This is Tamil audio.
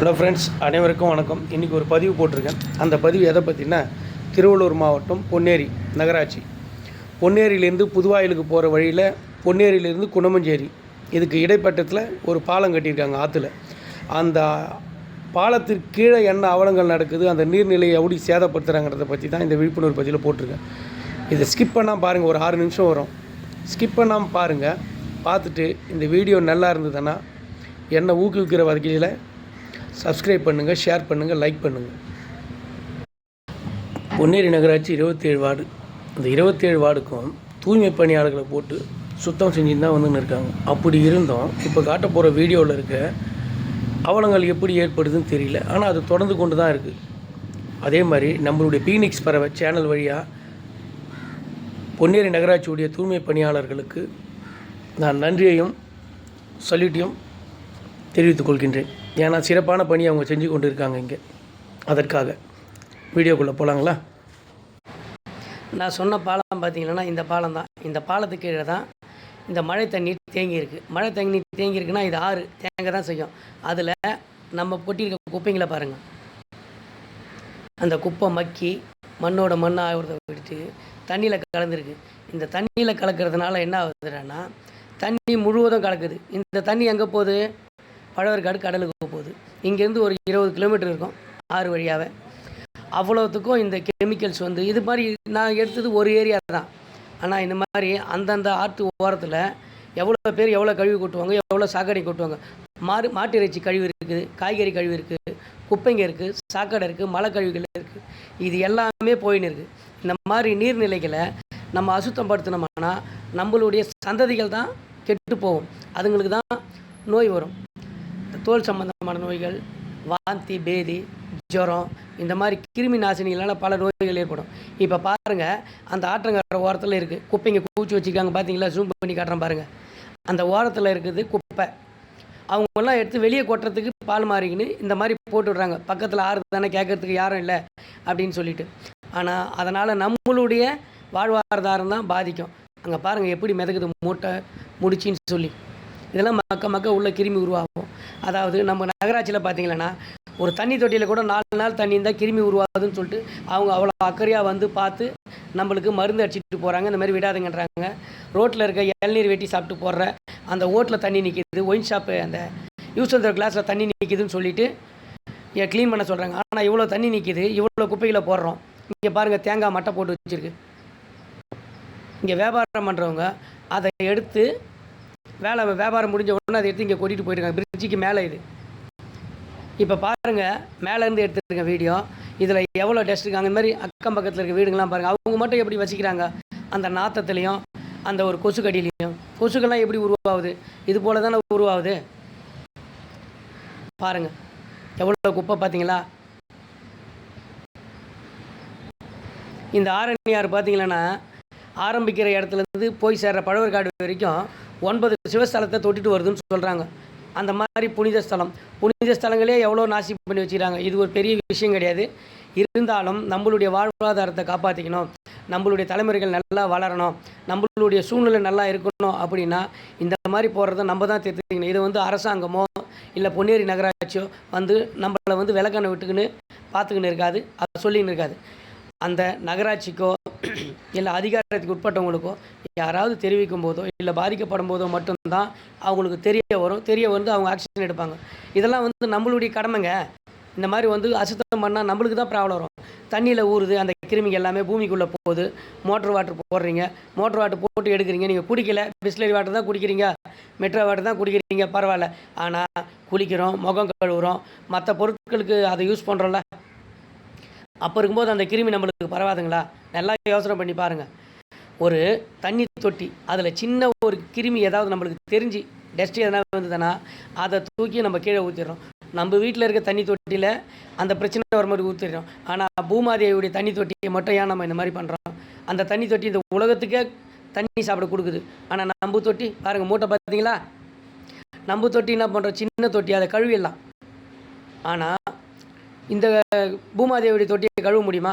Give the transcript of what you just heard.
ஹலோ ஃப்ரெண்ட்ஸ் அனைவருக்கும் வணக்கம். இன்றைக்கி ஒரு பதிவு போட்டிருக்கேன். அந்த பதிவு எதை பற்றினா திருவள்ளூர் மாவட்டம் பொன்னேரி நகராட்சி. பொன்னேரியிலேருந்து புதுவாயிலுக்கு போகிற வழியில் பொன்னேரியிலேருந்து குணமஞ்சேரி. இதுக்கு இடைப்பட்டத்தில் ஒரு பாலம் கட்டியிருக்காங்க ஆற்றுல அந்த பாலத்திற்கு கீழே என்ன அவலங்கள் நடக்குது அந்த நீர்நிலையை எப்படி சேதப்படுத்துகிறாங்கிறத பற்றி தான் இந்த விழிப்புணர்வு பதிவில் போட்டிருக்கேன். இதை ஸ்கிப் பண்ணால் பாருங்கள் ஒரு ஆறு நிமிஷம் வரும். ஸ்கிப் பண்ணாமல் பாருங்கள் பார்த்துட்டு இந்த வீடியோ நல்லா இருந்ததுன்னா என்னை ஊக்குவிக்கிற வகையில் சப்ஸ்கிரைப் பண்ணுங்கள் ஷேர் பண்ணுங்கள் லைக் பண்ணுங்கள் பொன்னேரி நகராட்சி இருபத்தேழு வார்டு. அந்த இருபத்தேழு வார்டுக்கும் தூய்மை பணியாளர்களை போட்டு சுத்தம் செஞ்சுன்னு தான் வந்துன்னு இருக்காங்க. அப்படி இருந்தும். இப்போ காட்ட போகிற வீடியோவில் இருக்க அவலங்கள் எப்படி ஏற்படுதுன்னு தெரியல. ஆனால் அது தொடர்ந்து கொண்டு தான் இருக்குது அதே மாதிரி நம்மளுடைய பீனிக்ஸ் பறவை சேனல் வழியாக பொன்னேரி நகராட்சியுடைய தூய்மை பணியாளர்களுக்கு நான் நன்றியையும் சொல்லிட்டையும் தெரிவித்துக் கொள்கின்றேன். ஏன்னா சிறப்பான பணி அவங்க செஞ்சு கொண்டு இருக்காங்க இங்கே. அதற்காக. வீடியோக்குள்ளே போகலாங்களா நான் சொன்ன பாலம் பார்த்தீங்கன்னா இந்த பாலம் தான். இந்த பாலத்துக்கு கீழே தான் இந்த மழை தண்ணீர் தேங்கியிருக்கு. மழை தண்ணி தேங்கி இருக்குன்னா இது ஆறு. தேங்க தான் செய்யும். அதில் நம்ம கொட்டியிருக்க குப்பைங்களை பாருங்கள் அந்த குப்பை மக்கி மண்ணோட மண் ஆகிறத விட்டு தண்ணியில் கலந்துருக்கு. இந்த தண்ணியில் கலக்கிறதுனால என்ன ஆகுதுன்னா தண்ணி முழுவதும் கலக்குது. இந்த தண்ணி எங்கே போகுது? பழவர்காடு கடலுக்கு போகுது. இங்கேருந்து ஒரு இருபது கிலோமீட்டர் இருக்கும் ஆறு வழியாக அவ்வளோத்துக்கும் இந்த கெமிக்கல்ஸ் வந்து இது மாதிரி நான் எடுத்தது ஒரு ஏரியா தான். ஆனால் இந்த மாதிரி அந்தந்த ஆற்று ஓரத்தில் எவ்வளோ பேர் எவ்வளோ கழிவு கொட்டுவாங்க எவ்வளோ சாக்கடை கொட்டுவாங்க. மாடு மாட்டு இறைச்சி கழிவு இருக்குது காய்கறி கழிவு இருக்குது குப்பைங்க இருக்குது சாக்கடை இருக்குது மலை கழிவுகள் இருக்குது இது எல்லாமே போயின்னு இருக்குது இந்த மாதிரி நீர்நிலைகளை நம்ம அசுத்தம் படுத்தினோம்னா நம்மளுடைய சந்ததிகள் தான் கெட்டு போகும். அதுங்களுக்கு தான் நோய் வரும். தோல் சம்பந்தமான நோய்கள் வாந்தி பேதி ஜுரம் இந்த மாதிரி கிருமி நாசினிகளால் பல நோய்கள் ஏற்படும். இப்போ பாருங்கள் அந்த ஆற்றங்கரை ஓரத்தில் இருக்குது குப்பைங்க பூச்சி வச்சுக்காங்க பார்த்தீங்களா ஜூம் பண்ணி காட்டுறேன் பாருங்கள் அந்த ஓரத்தில் இருக்குது குப்பை. அவங்கெல்லாம் எடுத்து வெளியே கொட்டுறதுக்கு பால் மாறிக்கின்னு இந்த மாதிரி போட்டு விட்றாங்க. பக்கத்தில் ஆறு தானே கேட்கறதுக்கு யாரும் இல்லை அப்படின்னு சொல்லிட்டு. ஆனால் அதனால் நம்மளுடைய வாழ்வாதாரம் தான் பாதிக்கும். அங்கே பாருங்கள் எப்படி மிதக்குது மூட்டை முடிச்சின்னு சொல்லி. இதெல்லாம் மக்க மக்க உள்ள கிருமி உருவாகும். அதாவது நம்ம நகராட்சியில் பார்த்தீங்கன்னா ஒரு தண்ணி தொட்டியில் கூட நாலு நாள் தண்ணி இருந்தால் கிருமி உருவாகுதுன்னு சொல்லிட்டு அவங்க அவ்வளோ அக்கறையாக வந்து பார்த்து நம்மளுக்கு மருந்து அடிச்சிட்டு போகிறாங்க இந்த மாதிரி விடாதுங்கன்றாங்க. ரோட்டில் இருக்க இளநீர் வெட்டி சாப்பிட்டு போடுற அந்த ஓட்டில் தண்ணி நிற்கிது ஒயின் ஷாப்பு அந்த யூஸ் அந்த கிளாஸில் தண்ணி நிற்கிதுன்னு சொல்லிவிட்டு க்ளீன் பண்ண சொல்கிறாங்க ஆனால் இவ்வளோ தண்ணி நிற்கிது இவ்வளோ குப்பைகளை போடுறோம். இங்கே பாருங்கள் தேங்காய் மட்டை போட்டு வச்சுருக்கு. இங்கே வியாபாரம் பண்ணுறவங்க அதை எடுத்து வேலை வியாபாரம் முடிஞ்ச உடனே அதை எடுத்து இங்கே கூட்டிகிட்டு போயிருக்காங்க பிரிட்ஜுக்கு மேலே இது. இப்போ பாருங்கள் மேலேருந்து எடுத்துருக்க வீடியோ இதில் எவ்வளோ டஸ்ட் இருக்காங்க அந்த மாதிரி அக்கம் பக்கத்தில் இருக்க வீடுங்கள்லாம் பாருங்கள் அவங்க மட்டும் எப்படி வச்சுக்கிறாங்க? அந்த நாத்தத்துலேயும் அந்த ஒரு கொசுக்கடியிலையும். கொசுக்கெல்லாம் எப்படி உருவாகுது? இது போல் தானே உருவாகுது. பாருங்கள் எவ்வளோ குப்பை பார்த்தீங்களா? இந்த ஆரண்யார் பார்த்தீங்கன்னா ஆரம்பிக்கிற இடத்துலேருந்து போய் சேர்ற பழவர்காடு வரைக்கும் ஒன்பது சிவஸ்தலத்தை தொட்டிட்டு வருதுன்னு சொல்கிறாங்க அந்த மாதிரி புனித ஸ்தலம். புனித ஸ்தலங்களே எவ்வளோ நாசி பண்ணி வச்சுக்கிறாங்க. இது ஒரு பெரிய விஷயம் கிடையாது. இருந்தாலும் நம்மளுடைய வாழ்வாதாரத்தை காப்பாற்றிக்கணும் நம்மளுடைய தலைமுறைகள் நல்லா வளரணும். நம்மளுடைய சூழ்நிலை நல்லா இருக்கணும் அப்படின்னா இந்த மாதிரி போகிறத நம்ம தான் தெரிஞ்சுக்கணும் இது வந்து அரசாங்கமோ இல்லை பொன்னேரி நகராட்சியோ வந்து நம்மளை வந்து விளக்கணை விட்டுக்கின்னு பார்த்துக்கின்னு இருக்காது. அதை சொல்லின்னு இருக்காது. அந்த நகராட்சிக்கோ இல்லை அதிகாரத்துக்கு உட்பட்டவங்களுக்கோ யாராவது தெரிவிக்கும் போதோ இல்லை பாதிக்கப்படும் போதோ மட்டும்தான் அவங்களுக்கு தெரிய வரும். தெரிய வந்து அவங்க ஆக்ஷன் எடுப்பாங்க. இதெல்லாம் வந்து நம்மளுடைய கடமைங்க. இந்த மாதிரி வந்து அசுத்தம் பண்ணால் நம்மளுக்கு தான் ப்ராப்ளம் வரும். தண்ணியில் ஊறுது அந்த கிருமிங்க எல்லாமே பூமிக்குள்ளே போகுது. மோட்ரு வாட்டர் போடுறீங்க. மோட்ரு வாட்டர் போட்டு எடுக்கிறீங்க. நீங்கள் குடிக்கல. பிஸ்லரி வாட்டர் தான் குடிக்கிறீங்க. மெட்ரோ வாட்டர் தான் குடிக்கிறீங்க. பரவாயில்ல. ஆனால் குளிக்கிறோம் முகம் கழுவுறோம். மற்ற பொருட்களுக்கு அதை யூஸ் பண்ணுறோம்ல அப்போ இருக்கும்போது அந்த கிருமி நம்மளுக்கு பரவாதுங்களா? நல்லா யோசனை பண்ணி பாருங்கள் ஒரு தண்ணி தொட்டி அதில் சின்ன ஒரு கிருமி ஏதாவது நம்மளுக்கு தெரிஞ்சு டஸ்ட் எதனா வந்ததுன்னா அதை தூக்கி நம்ம கீழே ஊற்றிடுறோம் நம்ம வீட்டில் இருக்க தண்ணி தொட்டியில் அந்த பிரச்சனை வர மாதிரி ஊற்றிடுறோம் ஆனால் பூமாதேவியுடைய தண்ணி தொட்டியை மட்டும் ஏன் நம்ம இந்த மாதிரி பண்ணுறோம் அந்த தண்ணி தொட்டி இந்த உலகத்துக்கே தண்ணி சாப்பிட கொடுக்குது. ஆனால் நம்பு தொட்டி பாருங்கள் மூட்டை பார்த்தீங்களா? நம்பு தொட்டி என்ன பண்ணுறோம் சின்ன தொட்டி அதை கழுவிடலாம். ஆனால் இந்த பூமாதேவியுடைய தொட்டியை கழுவ முடியுமா?